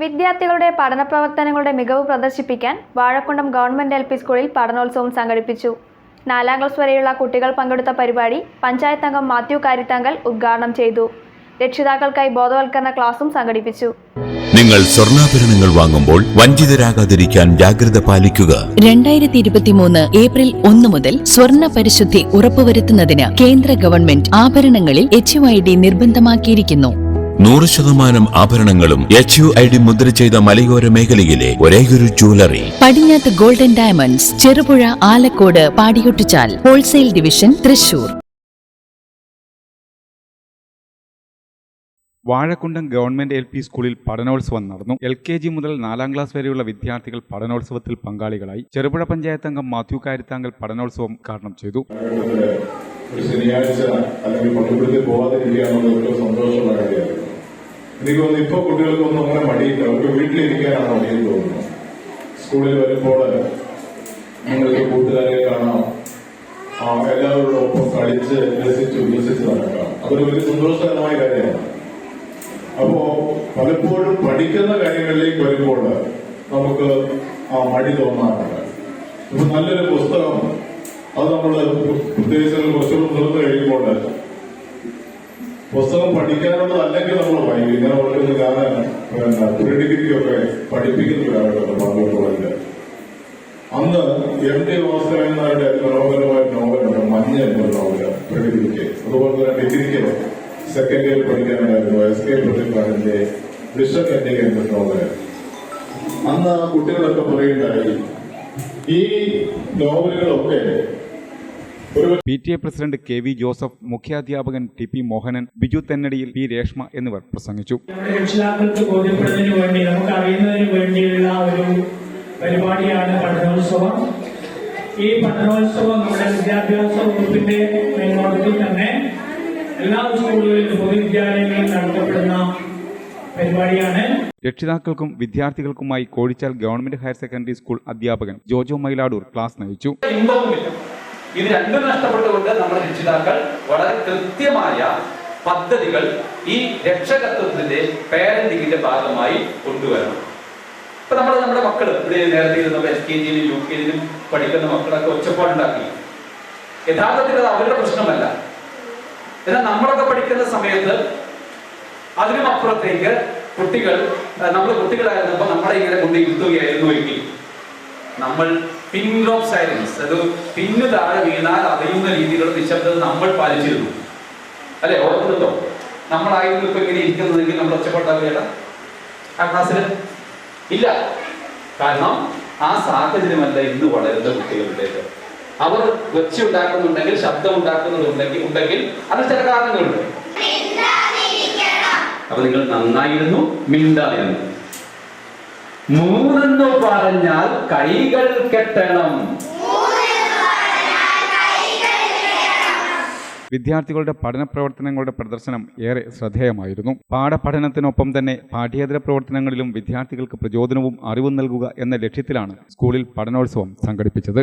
വിദ്യാർത്ഥികളുടെ പഠന പ്രവർത്തനങ്ങളുടെ മികവ് പ്രദർശിപ്പിക്കാൻ വാഴക്കുണ്ടം ഗവൺമെന്റ് എൽ പി സ്കൂളിൽ പഠനോത്സവം സംഘടിപ്പിച്ചു. നാലാം ക്ലാസ് വരെയുള്ള കുട്ടികൾ പങ്കെടുത്ത പരിപാടി പഞ്ചായത്ത് അംഗം മാത്യു കാരിത്താങ്കൽ ഉദ്ഘാടനം ചെയ്തു. രക്ഷിതാക്കൾക്കായി ബോധവൽക്കരണ ക്ലാസും സംഘടിപ്പിച്ചു. നിങ്ങൾ സ്വർണാഭരണങ്ങൾ വാങ്ങുമ്പോൾ വഞ്ചിതരാകാതിരിക്കാൻ ജാഗ്രത പാലിക്കുക. രണ്ടായിരത്തി ഇരുപത്തിമൂന്ന് ഏപ്രിൽ ഒന്ന് മുതൽ സ്വർണ പരിശുദ്ധി ഉറപ്പുവരുത്തുന്നതിന് കേന്ദ്ര ഗവൺമെന്റ് ആഭരണങ്ങളിൽ എച്ച് ഐ ഡി നിർബന്ധമാക്കിയിരിക്കുന്നു. നൂറ് ശതമാനം ആഭരണങ്ങളും എച്ച് യു ഐ ഡി മുദ്ര ചെയ്ത മലയോര മേഖലയിലെ ഒരേയൊരു ജ്വല്ലറി പടിഞ്ഞാത്ത് golden diamonds Cherupuzha Alakode Padiyottuchal wholesale division Thrissur. Vazhakkundam government L P സ്കൂളിൽ പഠനോത്സവം നടന്നു. എൽ കെ ജി മുതൽ നാലാം ക്ലാസ് വരെയുള്ള വിദ്യാർത്ഥികൾ പഠനോത്സവത്തിൽ പങ്കാളികളായി. ചെറുപുഴ പഞ്ചായത്ത് അംഗം മാത്യു കാരിത്താങ്കൽ പഠനോത്സവം ഉദ്ഘാടനം ചെയ്തു. ഒരു ശനിയാഴ്ച അല്ലെങ്കിൽ പോകാതിരിക്കുക എന്നുള്ളത് സന്തോഷമുള്ള കാര്യമായിരുന്നു എനിക്ക് തോന്നുന്നു ഇപ്പൊ കുട്ടികൾക്കൊന്നും അങ്ങനെ മടിയില്ല. അവർക്ക് വീട്ടിലിരിക്കാനാണ് മടിയെന്ന് തോന്നുന്നു. സ്കൂളിൽ വരുമ്പോൾ നിങ്ങൾക്ക് കൂട്ടുകാരെ കാണാം. ആ, എല്ലാവരോടൊപ്പം കളിച്ച് രസിച്ച് ഉല്ലസിച്ച് നടക്കാം. അതൊരു വലിയ സന്തോഷകരമായ കാര്യമാണ്. അപ്പോ പലപ്പോഴും പഠിക്കുന്ന കാര്യങ്ങളിലേക്ക് വരുമ്പോൾ നമുക്ക് ആ മടി തോന്നാറുണ്ട് ഇപ്പൊ നല്ലൊരു പുസ്തകം അത് നമ്മൾ പ്രത്യേകിച്ച് കുറച്ചുകൂടി നിർന്നു കഴിയുമ്പോൾ പുസ്തകം പഠിക്കാനുള്ളത് അല്ലെങ്കിൽ നമ്മൾ വായിക്കും. ഇങ്ങനെ വളരെ കാരണം പിന്നെ പ്രീ ഡിഗ്രി ഒക്കെ പഠിപ്പിക്കുന്ന ബാംഗ്ലൂർ കോളേജിൽ. അന്ന് എം ടി വാസുദേവൻ നായരുടെ മനോഹരമായ നോവലുണ്ട് മഞ്ഞ എന്നൊരു നോവൽ പ്രീ അതുപോലെ തന്നെ ഡിഗ്രിക്ക് സെക്കൻഡ് ഇയർ പഠിക്കാനുണ്ടായിരുന്നു. എസ് കെ പ്രതിഭാന്റെ വിഷക് എന്നിക നോവൽ അന്ന് കുട്ടികളൊക്കെ പറയുണ്ടായി ഈ നോവലുകളൊക്കെ P T A president K V Joseph മുഖ്യാധ്യാപകൻ T P Mohanan Biju തെന്നടിയിൽ പി രേഷ്മ എന്നിവർ പ്രസംഗിച്ചു. രക്ഷിതാക്കൾക്ക് ബോധ്യപ്പെടുന്നതിന് വേണ്ടി നമുക്ക് അറിയുന്നതിന് വേണ്ടിയുള്ള ഒരു പരിപാടിയാണ് പഠനോത്സവം. ഈ പഠനോത്സവം നമ്മുടെ വിദ്യാഭ്യാസ വകുപ്പിന്റെ മേൽനോട്ടത്തിൽ തന്നെ എല്ലാ സ്കൂളുകളിലും പൊതുവിദ്യാലയങ്ങളിൽ നടത്തപ്പെടുന്ന പരിപാടിയാണ്. രക്ഷിതാക്കൾക്കും വിദ്യാർത്ഥികൾക്കുമായി Kozhichal government higher secondary school അധ്യാപകൻ ജോജോ മൈലാടൂർ ക്ലാസ് നയിച്ചു. ഇത് രണ്ടും നഷ്ടപ്പെട്ടുകൊണ്ട് നമ്മുടെ രക്ഷിതാക്കൾ വളരെ കൃത്യമായ പദ്ധതികൾ ഈ രക്ഷകത്വത്തിന്റെ പേരന്റിങ്ങിന്റെ ഭാഗമായി കൊണ്ടുവരണം. ഇപ്പൊ നമ്മൾ നമ്മുടെ മക്കൾ ഇവിടെ നേരത്തെ ഇരുന്ന എസ് കെ ജിയിലും യു കെ ജിയിലും പഠിക്കുന്ന മക്കളൊക്കെ ഒച്ചപ്പാടുണ്ടാക്കി. യഥാർത്ഥത്തിൽ അത് അവരുടെ പ്രശ്നമല്ല. എന്നാൽ നമ്മളൊക്കെ പഠിക്കുന്ന സമയത്ത് അതിനും അപ്പുറത്തേക്ക് കുട്ടികൾ നമ്മൾ കുട്ടികളായിരുന്നപ്പോൾ നമ്മളെ ഇങ്ങനെ കൊണ്ട് ഇരുത്തുകയായിരുന്നു എങ്കിൽ നമ്മൾ പിൻ ഓഫ് സൈലൻസ് അത് പിന്നു താഴെ വീണാൽ അറിയുന്ന രീതിയിലുള്ള നിശബ്ദത നമ്മൾ പാലിച്ചിരുന്നു. അല്ലെ? ഓർക്കുന്നുണ്ടോ? നമ്മളായിരുന്നു ഇപ്പൊ ഇങ്ങനെ ഇരിക്കുന്നതെങ്കിൽ നമ്മൾ ഒച്ചപ്പാട്ടാവുകയല്ല ആ ക്ലാസ്സിൽ ഇല്ല. കാരണം ആ സാഹചര്യമല്ല ഇന്ന് വളരുന്ന കുട്ടികളുടേത്. അവർ വെച്ച് ഉണ്ടാക്കുന്നുണ്ടെങ്കിൽ ശബ്ദം ഉണ്ടാക്കുന്നുണ്ടെങ്കിൽ ഉണ്ടെങ്കിൽ അത് ചില കാരണങ്ങളുണ്ട്. അപ്പൊ നിങ്ങൾ നന്നായിരുന്നു മിണ്ടായിരുന്നു മൂന്നെന്ന് പറഞ്ഞാൽ കൈകൾ കെട്ടണം. വിദ്യാർത്ഥികളുടെ പഠന പ്രവർത്തനങ്ങളുടെ പ്രദർശനം ഏറെ ശ്രദ്ധേയമായിരുന്നു. പാഠപഠനത്തിനൊപ്പം തന്നെ പാഠ്യേതര പ്രവർത്തനങ്ങളിലും വിദ്യാർത്ഥികൾക്ക് പ്രചോദനവും അറിവും നൽകുക എന്ന ലക്ഷ്യത്തിലാണ് സ്കൂളിൽ പഠനോത്സവം സംഘടിപ്പിച്ചത്.